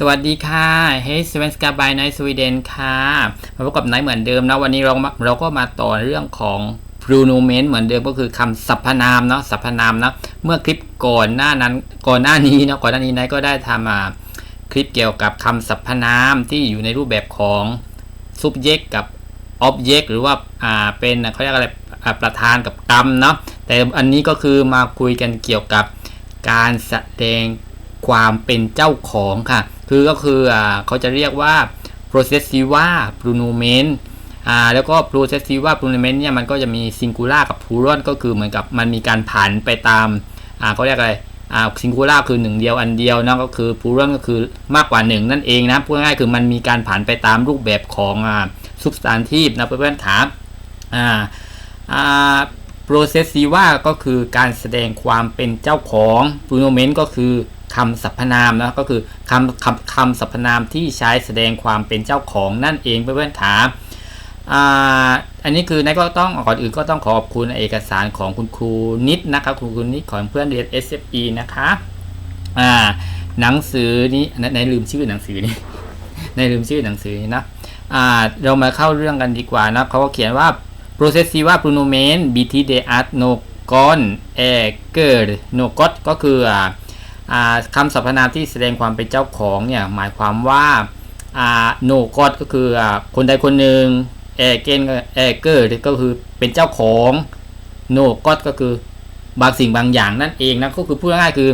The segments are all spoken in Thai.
สวัสดีค่ะเฮ้ยสเวนสกาบายไนสวีเดนค่ะ มาพบกับไนเหมือนเดิมนะวันนี้เราเราก็มาต่อเรื่องของ p r o n o m e n เหมือนเดิมก็คือคำสรรพนามเนาะสรรพนามเนาะเมื่อคลิปก่อนหน้านั้นก่อนหน้านี้เนาะก่อนหน้านี้ไนก็ได้ทำอ่าคลิปเกี่ยวกับคำสรรพนามที่อยู่ในรูปแบบของ subject กับ object หรือว่าอ่าเป็นเขาเรียกอะไรประธานกับกรรมเนาะแต่อันนี้ก็คือมาคุยกันเกี่ยวกับการแสดงความเป็นเจ้าของค่ะ คือก็คืออ่าเขาจะเรียกว่า processiva pronomen อ่าแล้วก็ processiva pronomen เนี่ยมันก็จะมี singular กับ plural ก็คือเหมือนกับมันมีการผันไปตามอ่าเขาเรียกอะไรอ่า singular คือหนึ่งเดียวอันเดียวนะก็คือ plural ก็คือมากกว่าหนึ่งนั่นเองนะพูดง่ายๆคือมันมีการผันไปตามรูปแบบของอ่า substantive นะเพื่อนๆครับอ่าอ่า processiva ก็คือการแสดงความเป็นเจ้าของ pronomen ก็คือคำสรรพนามนะก็คือ คำคำคำสรรพนามที่ใช้แสดงความเป็นเจ้าของนั่นเองเพื่อนๆครับอ่าอันนี้คือนายก็ต้องก่อนอื่นก็ต้องขอขอบคุณเอกสารของคุณครูนิดนะครับคุณครูนิดของเพื่อนเรียน SFE นะคะอ่าหนังสือนี้ในลืมชื่อหนังสือนี้ในลืมชื่อหนังสือนี้นะอ่าเรามาเข้าเรื่องกันดีกว่านะเขาก็เขียนว่า processiva pronomen bt de art no gon äger no got ก็คืออ่า คำสรรพนามที่แสดงความเป็นเจ้าของเนี่ยหมายความว่าอ่า no got ก็คืออคนใดคนหนึ่ง ägen äger ก็คือเป็นเจ้าของ no got ก็คือบางสิ่งบางอย่างนั่นเองนะก็คือพูดง่ายๆคือ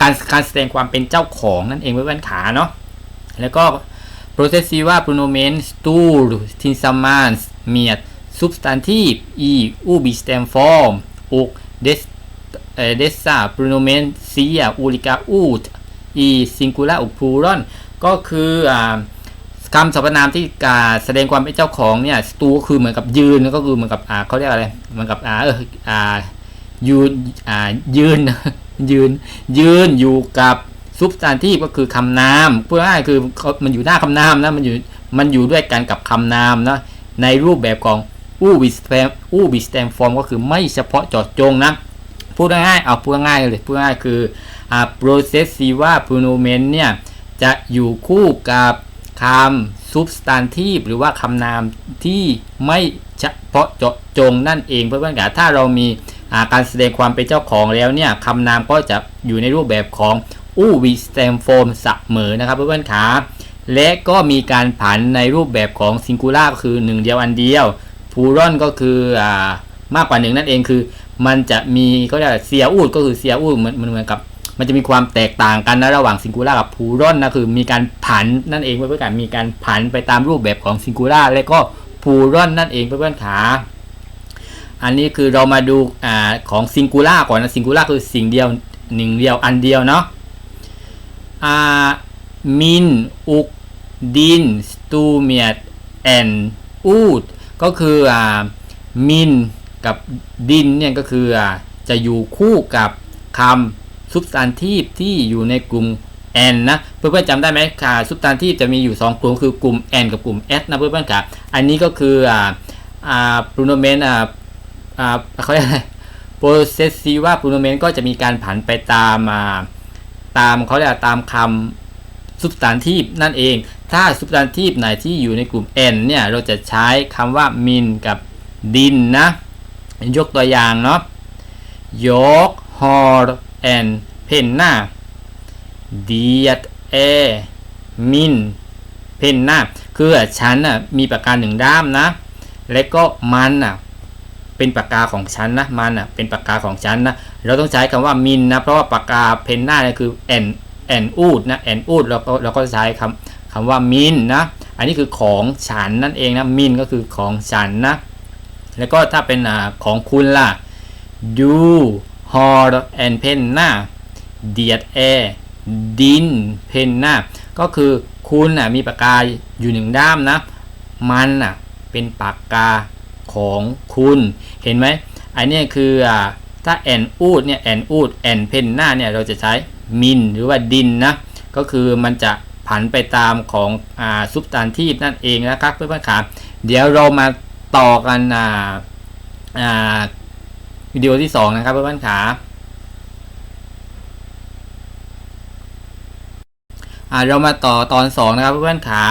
การการแสดงความเป็นเจ้าของนั่นเองไว้แว่นขาเนาะแล้วก็ processiva pronomen stor tillsammans med substantiv i obestämd form och des, eh, dessa pronomen ser olika ut i singular och plural ก็คืออ่าคำสรรพนามที่กาแสดงความเป็นเจ้าของเนี่ยสตูคือเหมือนกับยืนก็คือเหมือนกับอ่าเขาเรียกอะไรเหมือนกับอ่าเอออ่ายืนอ่ายืนยืน ยืนอยู่กับซุปส a นที่ก็คือคำนามพูดง่ายคือมันอยู่หน้าคำนามนะมันอยู่มันอยู่ด้วยกันกับคำนามนะในรูปแบบของอูบิสแตมอูบิสแตมฟอร์มก็คือไม่เฉพาะเจาะจงนะ พูดง่ายๆเอาพูดง่ายเลยพูดง่ายคืออ่า processiva pronomen เนี่ยจะอยู่คู่กับคำ substantive หรือว่าคำนามที่ไม่เฉพาะเจาะจงนั่นเองเพื่อนๆกันถ้าเรามีอาการแสดงความเป็นเจ้าของแล้วเนี่ยคำนามก็จะอยู่ในรูปแบบของ u v s t e m form เสมอนะครับเพื่อนๆขาและก็มีการผันในรูปแบบของ singular ก็คือหนึ่งเดียวอันเดียว plural ก็คืออมากกว่าหนึ่งนั่นเองคือ มันจะมีก็เรียกเซียอูดก็คือเซียอูดมือนเหมือนกับ มันจะมีความแตกต่างกันนะระหว่างซิงคูล่ากับพูรอนนะคือมีการผันนั่นเองเพื่อนๆมีการผันไปตามรูปแบบของซิงคูล่าและก็พูรอนนั่นเองเพื่อนๆขาอันนี้คือเรามาดูอ่าของซิงคูล่าก่อนนะซิงคูล่าคือสิ่งเดียวหนึ่งเดียวอันเดียวเนาะอ่ามินอุกดินสตูเมียดแอนอูดก็คืออ่ามิน กับดินเนี่ยก็คืออ่าจะอยู่คู่กับคำ substantive ที่อยู่ในกลุ่ม n นะเพื่อนๆจำได้ไหมค่ะ substantive จะมีอยู่ 2 กลุ่มคือกลุ่ม n กับกลุ่ม s นะเพื่อนๆครับอันนี้ก็คืออ่าอ่า pronomen อ่าอ่าเขาเรียกอะไร possessiva pronomen ก็จะมีการผันไปตามอ่าตามเขาเรียกตามคำ substantive นั่นเอง ถ้า substantive ไหนที่อยู่ในกลุ่ม n เนี่ยเราจะใช้คำว่า min กับดินนะ ยกตัวอย่างเนาะยกฮอร์แอนเพนนาดียดเอมินเพนนาคือฉันน่ะมีปากกาหนึ่งด้ามนะ และก็มันน่ะเป็นปากกาของฉันนะมันน่ะเป็นปากกาของฉันนะเราต้องใช้คำว่ามินนะเพราะว่าปากกาเพนนาเนี่ยคือแอนแอนอูดนะแอนอูดเราก็เราก็ใช้คำคำว่ามินนะอันนี้คือของฉันนั่นเองนะมินก็คือของฉันนะ แล้วก็ถ้าเป็นอของคุณล่ะ ดูฮอร์แอนเพนนาเดียดแอดินเพนนาก็คือคุณน่ะมีปากกาอยู่หนึ่งด้ามนะ มันน่ะเป็นปากกาของคุณเห็นไหมอันนี้คืออถ้าแอนอูดเนี่ยแอนอูดแอนเพนนาเนี่ยเราจะใช้มินหรือว่าดินนะ ก็คือมันจะผันไปตามของอซุปตานทีนั่นเองนะครับเพื่อนๆครับเดี๋ยวเรามา ต่อกันอ่าอ่าวิดีโอที่2นะครับเพื่อนๆขาอ่าเรามาต่อตอน2นะครับเพื่อนๆขา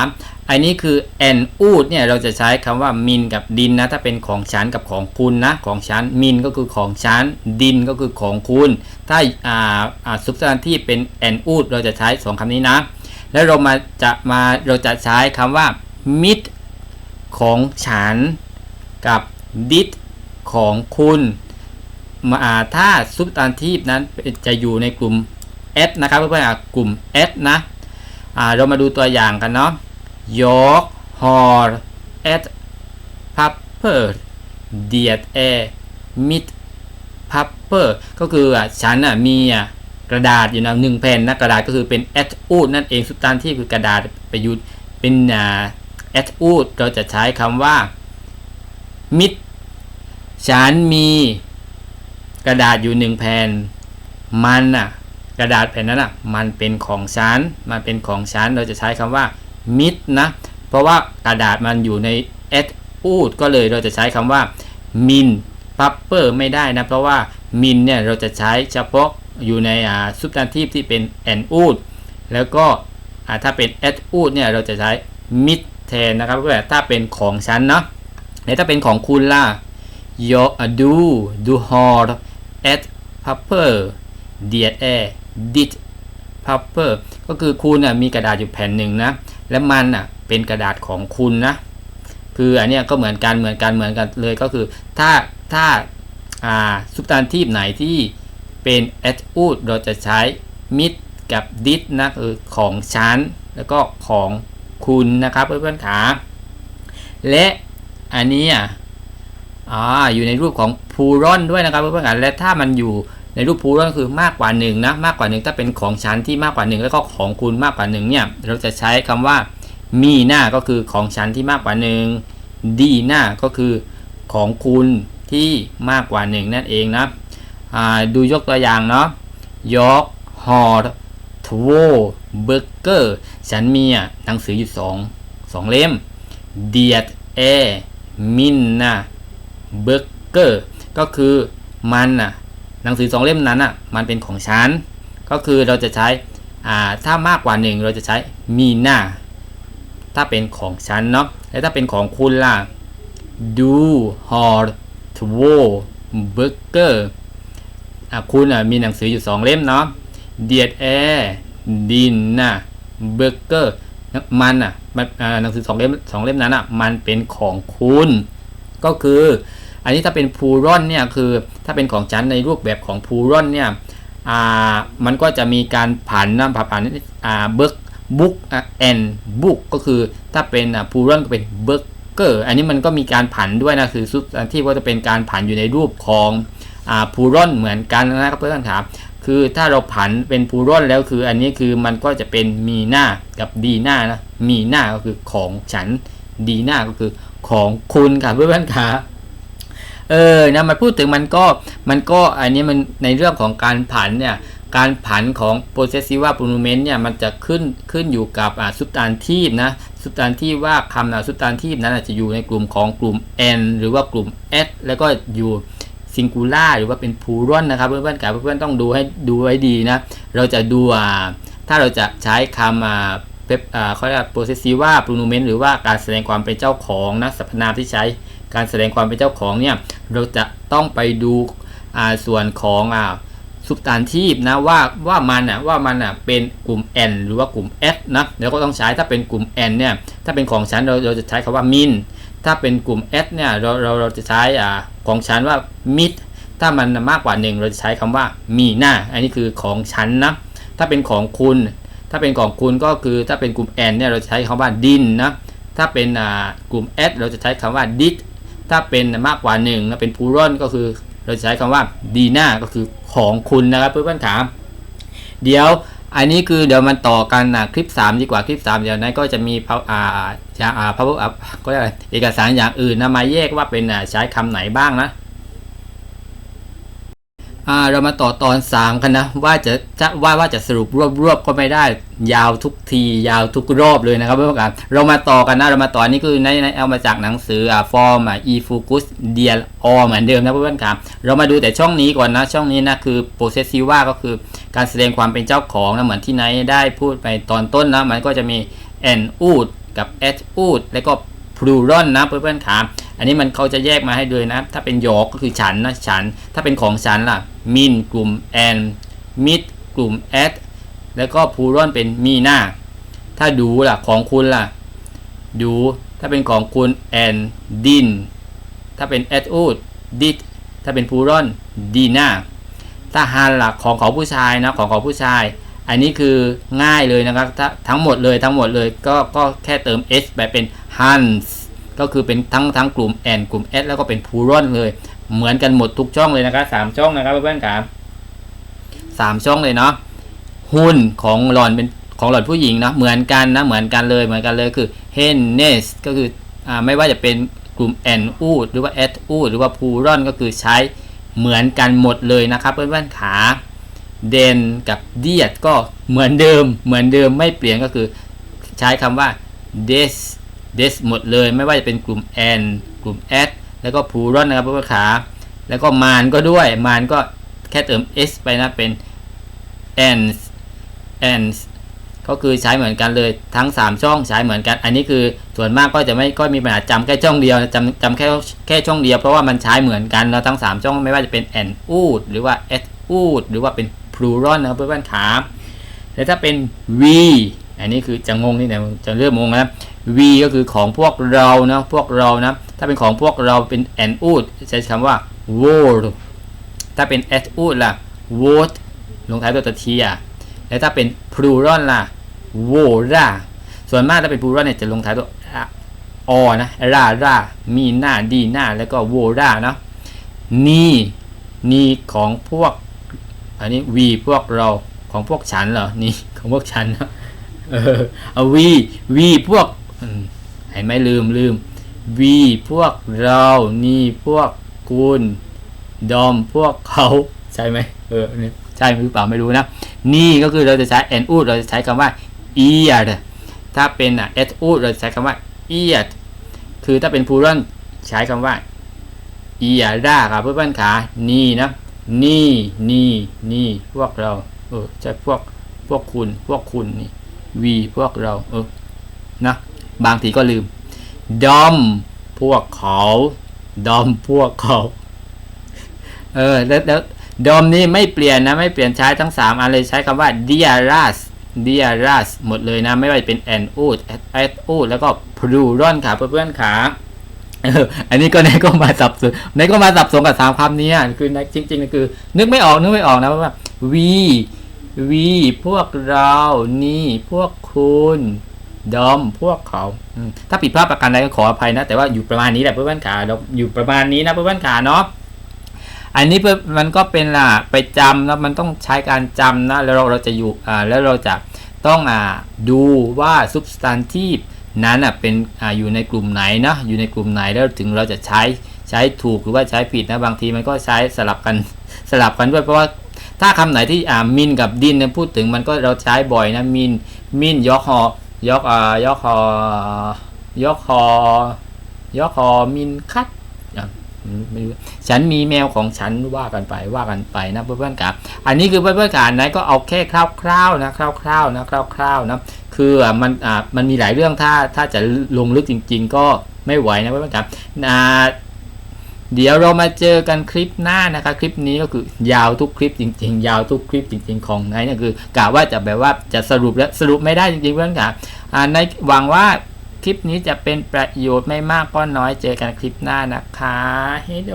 อันนี้คือ n อูดเนี่ยเราจะใช้คำว่ามินกับดินนะถ้าเป็นของฉันกับของคุณนะของฉันมินก็คือของฉันดินก็คือของคุณ ถ้าอ่าอ่า substantive เป็น n อูดเราจะใช้สองคำนี้นะ แล้วเรามาจะมาเราจะใช้คำว่า mid ของฉัน กับ did ของคุณมาถ้า substantive นั้นจะอยู่ในกลุ่ม s นะครับเพื่อนๆกลุ่ม s นะเรามาดูตัวอย่างกันเนาะ York Hall at Paper Diet Air Mid Paper ก็คืออะฉันอะมีอะกระดาษอยู่นะหนึ่งแผ่นนะกระดาษก็คือเป็น at อูดนั่นเองสุดตานที่คือกระดาษประยุทธ์เป็นอ่า at อูดเราจะใช้คำว่า mid ฉันมีกระดาษอยู่หนึ่งแผ่น มันอะ กระดาษแผ่นนั้นอะ มันเป็นของฉัน มันเป็นของฉัน เราจะใช้คำว่า mid นะ เพราะว่ากระดาษมันอยู่ใน at อูดก็เลยเราจะใช้คำว่า min paper ไม่ได้นะ เพราะว่า min เนี่ยเราจะใช้เฉพาะอยู่ในอ่า substantive ที่เป็น an อูดแล้วก็อ่าถ้าเป็น at อูดเนี่ยเราจะใช้ mid แทนนะครับเพื่อถ้าเป็นของฉันเนาะ แล้วถ้าเป็นของคุณล่ะ your do do hard at paper dear air did paper ก็คือคุณนะมีกระดาษอยู่แผ่นหนึ่งนะ และมันนะเป็นกระดาษของคุณนะ คืออันเนี้ยก็เหมือนกันเหมือนกันเหมือนกันเลยก็คือถ้าถ้าอ่า substantive ไหนที่เป็น at out เราจะใช้ mid กับ did นะคือของฉันแล้วก็ของคุณนะครับเพื่อนๆขาและ อันนี้อะอ่าอยู่ในรูปของ plural ด้วยนะครับเพื่อนๆและถ้ามันอยู่ในรูป plural คือมากกว่าหนึ่งนะมากกว่าหนึ่งถ้าเป็นของฉันที่มากกว่าหนึ่งแล้วก็ของคุณมากกว่าหนึ่งเนี่ยเราจะใช้คำว่ามีหน้าก็คือของฉันที่มากกว่าหนึ่งดีหน้าก็คือของคุณที่มากกว่าหนึ่งนั่นเองนะดูยกตัวอย่างเนาะยกฮอร์ทวเบอร์เกอร์ฉันมีอะหนังสืออยู่สองสองเล่มเดียดเอ มินนะเบอร์เกอร์ก็คือมันอะหนังสือสองเล่มนั้นอะมันเป็นของฉัน ก็คือเราจะใช้อ่าถ้ามากกว่าหนึ่งเราจะใช้มีน้าถ้าเป็นของฉันเนาะแล้วถ้าเป็นของคุณล่ะ do hard to burger อะคุณอะมีหนังสืออยู่2เล่มเนาะ diet air din นะ burger มันอะมันอ่า หนังสือสองเล่มสองเล่มนั้นอะมันเป็นของคุณ ก็คือ อันนี้ถ้าเป็นพูรอนเนี่ยคือถ้าเป็นของฉันในรูปแบบของพูรอนเนี่ยอ่ามันก็จะมีการผันนะผันอ่าเบิร์กบุ๊กแอนบุ๊กก็คือถ้าเป็นพูรอนก็เป็นเบอร์กเกอร์อันนี้มันก็มีการผันด้วยนะคือซุปที่ก็จะเป็นการผันอยู่ในรูปของพูรอนเหมือนกันนะครับเพื่อนๆครับ คือถ้าเราผันเป็นพูรอนแล้วคืออันนี้คือมันก็จะเป็นมีหน้ากับดีหน้านะมีหน้าก็คือของฉันดีหน้าก็คือของคุณครับเพื่อนๆครับเออนะมาพูดถึงมันก็มันก็อันนี้มันในเรื่องของการผันเนี่ยการผันของ possessive pronomen เนี่ยมันจะขึ้นขึ้นอยู่กับอ่า substantive นะ substantive ว่าคำนะ substantive นั้นอาจจะอยู่ในกลุ่มของกลุ่ม n หรือว่ากลุ่ม s แล้วก็อยู่ singular หรือว่าเป็น plural นะครับ เพื่อนๆกับเพื่อนๆต้องดูให้ดูไว้ดีนะ เราจะดูถ้าเราจะใช้คำเปอ่าเขาเรียก possessive pronomen หรือว่าการแสดงความเป็นเจ้าของนะสรรพนามที่ใช้การแสดงความเป็นเจ้าของเนี่ยเราจะต้องไปดูส่วนของอ่า substantive นะว่าว่ามันอะว่ามันอะเป็นกลุ่ม n หรือว่ากลุ่ม s นะแล้วก็ต้องใช้ถ้าเป็นกลุ่ม n เนี่ยถ้าเป็นของฉันเราเราจะใช้คำว่า min ถ้าเป็นกลุ่ม s เนี่ยเราเราเราจะใช้อ่าของฉันว่า mid ถ้ามันมากกว่า 1 เราจะใช้คำว่ามีหน้า อันนี้คือของฉันนะ ถ้าเป็นของคุณ ถ้าเป็นของคุณก็คือถ้าเป็นกลุ่ม n เนี่ยเราจะใช้คำว่า din นะ ถ้าเป็นอ่ากลุ่ม s เราจะใช้คำว่า did ถ้าเป็นมากกว่า1นะเป็น plural ก็คือเราจะใช้คำว่าดีน่าก็คือของคุณนะครับเพื่อนๆครับเดี๋ยว อันนี้คือเดี๋ยวมันต่อกันนะคลิป 3 ดีกว่าคลิป 3 เดี๋ยวนั้นก็จะมีอ่าจะอ่าพาวอ่าก็ได้เอกสารอย่างอื่นนะมาแยกว่าเป็นใช้คำไหนบ้างนะ เรามาต่อตอนสามกันนะว่าจะจะว่าว่าจะสรุปรวบรวบก็ไม่ได้ ยาวทุกที ยาวทุกรอบเลยนะครับเพื่อนๆเรามาต่อกันนะเรามาต่อนนี้คือในในเอามาจากหนังสืออ่าฟอร์มอะอีฟูกุสเดียลอเหมือนเดิมนะเพื่อนๆครับเรามาดูแต่ช่องนี้ก่อนนะช่องนี้นะคือโปรเซสซิว่าก็คือการแสดงความเป็นเจ้าของนะเหมือนที่ไนได้พูดไปตอนต้นนะมันก็จะมี an อูดกับ at อูดแล้วก็ plural นะเพื่อนๆครับ อันนี้มันเขาจะแยกมาให้เลยนะ ถ้าเป็นยอกก็คือฉันนะฉัน ถ้าเป็นของฉันล่ะ min กลุ่ม and mid กลุ่ม at แล้วก็ plural เป็นมีหน้า ถ้าดูล่ะของคุณล่ะ ดู ถ้าเป็นของคุณ and din ถ้าเป็น at ud did ถ้าเป็น plural dina ถ้าฮันล่ะของของผู้ชายนะของของผู้ชายอันนี้คือง่ายเลยนะครับทั้งหมดเลยทั้งหมดเลยก็ก็แค่เติม s แบบเป็น hans ก็คือเป็นทั้งทั้งกลุ่ม and กลุ่ม s แล้วก็เป็น plural เลย เหมือนกันหมดทุกช่องเลยนะครับสามช่องนะครับเพื่อนๆครับสามช่องเลยเนาะหุ้นของหลอนเป็นของหลอนผู้หญิงนะเหมือนกันนะเหมือนกันเลยเหมือนกันเลยคือ hen nest ก็คืออ่าไม่ว่าจะเป็นกลุ่ม and ud หรือว่า at ud หรือว่า plural ก็คือใช้เหมือนกันหมดเลยนะครับเพื่อนๆขาเดนกับเดียดก็เหมือนเดิมเหมือนเดิมไม่เปลี่ยนก็คือใช้คำว่า des des หมดเลย ไม่ว่าจะเป็นกลุ่ม and กลุ่ม at แล้วก็ plural นะครับเพื่อนขา แล้วก็มานก็ด้วยมานก็แค่เติม s ไปนะเป็น and and ก็คือใช้เหมือนกันเลยทั้ง 3 ช่องใช้เหมือนกัน อันนี้คือส่วนมากก็จะไม่ก็มีปัญหาจำแค่ช่องเดียวจำจำแค่แค่ช่องเดียวเพราะว่ามันใช้เหมือนกันแล้วทั้ง 3 ช่องไม่ว่าจะเป็น and ud หรือว่า at ud หรือว่าเป็น plural นะครับเพื่อนๆขาแล้วถ้าเป็น we อันนี้คือจะงงนี่นะจะเริ่มงงนะ we ก็คือของพวกเรานะพวกเรานะ ถ้าเป็นของพวกเราเป็น and ud ใช้คำว่า world ถ้าเป็น at ud ล่ะ vote ลงท้ายด้วยตัว t อะแล้วถ้าเป็น plural ล่ะ vora ส่วนมากถ้าเป็น plural เนี่ยจะลงท้ายด้วยอนะรารามีหน้าดีหน้าแล้วก็ vora เนาะนี่นี่ของพวก อันนี้ we พวกเราของพวกฉันเหรอนี่ของพวกฉันนะ เออเอา we we พวกอืมเห็นไหมลืมลืม we พวกเรานี่พวกคุณดอมพวกเขาใช่ไหมเออนี่ใช่หรือเปล่าไม่รู้นะนี่ก็คือเราจะใช้ and ud เราจะใช้คำว่า ear ถ้าเป็นอะ at ud เราจะใช้คำว่า ear คือถ้าเป็น plural ใช้คำว่า ear ได้ครับเพื่อนๆขานี่นะ นี่นี่นี่พวกเรา เออใช่พวกพวกคุณพวกคุณนี่ we พวกเรา เออ นะ บางทีก็ลืม dom พวกเขา dom พวกเขา เออ แล้วแล้ว dom นี่ไม่เปลี่ยนนะ ไม่เปลี่ยนใช้ทั้ง 3 อันเลยใช้คำว่า dearest dearest หมดเลยนะ ไม่ว่าจะเป็น and ud at at ud แล้วก็ plural ค่ะ เพื่อนๆขาเอออันนี้ก็นายก็มาสับสนนายก็มาสับสนกับสามคำนี้คือนจริงๆคือ นึกไม่ออกนึกไม่ออกนะว่า we we พวกเรา นี่พวกคุณดอมพวกเขา ถ้าผิดพลาดประการใดก็ขออภัยนะ แต่ว่าอยู่ประมาณนี้แหละเพื่อนขาเราอยู่ประมาณนี้นะเพื่อนขาเนาะอันนี้เพื่อมันก็เป็นล่ะไปจำนะมันต้องใช้การจำนะแล้วเราเราจะอยู่อ่าแล้วเราจะต้องอ่าดูว่า substantive นั้นอะเป็นอ่าอยู่ในกลุ่มไหนนะอยู่ในกลุ่มไหนแล้วถึงเราจะใช้ใช้ถูกหรือว่าใช้ผิดนะบางทีมันก็ใช้สลับกันสลับกันด้วยเพราะว่า ถ้าคำไหนที่อ่ามินกับดินเนี่ยพูดถึงมันก็เราใช้บ่อยนะมินมินยกฮอยกอ่ายกฮอยกฮอยกฮอมินคัดอะไม่รู้ฉันมีแมวของฉันว่ากันไปว่ากันไปนะเพื่อนๆครับอันนี้คือเพื่อนๆครับไหนก็เอาแค่คร่าวๆนะคร่าวๆนะคร่าวๆนะคืออะมันอ่ามันมีหลายเรื่องถ้าถ้าจะลงลึกจริง ๆ ก็ไม่ไหวนะเพื่อนๆครับอ่า เดี๋ยวเรามาเจอกันคลิปหน้านะคะ คลิปนี้ก็คือยาวทุกคลิปจริง ๆ ยาวทุกคลิปจริง ๆ ของไนท์เนี่ยคือกะว่าจะแบบว่าจะสรุปและสรุปไม่ได้จริงๆเพื่อนๆครับอ่าในหวังว่าคลิปนี้จะเป็นประโยชน์ไม่มากก็น้อยเจอกันคลิปหน้านะคะเฮโด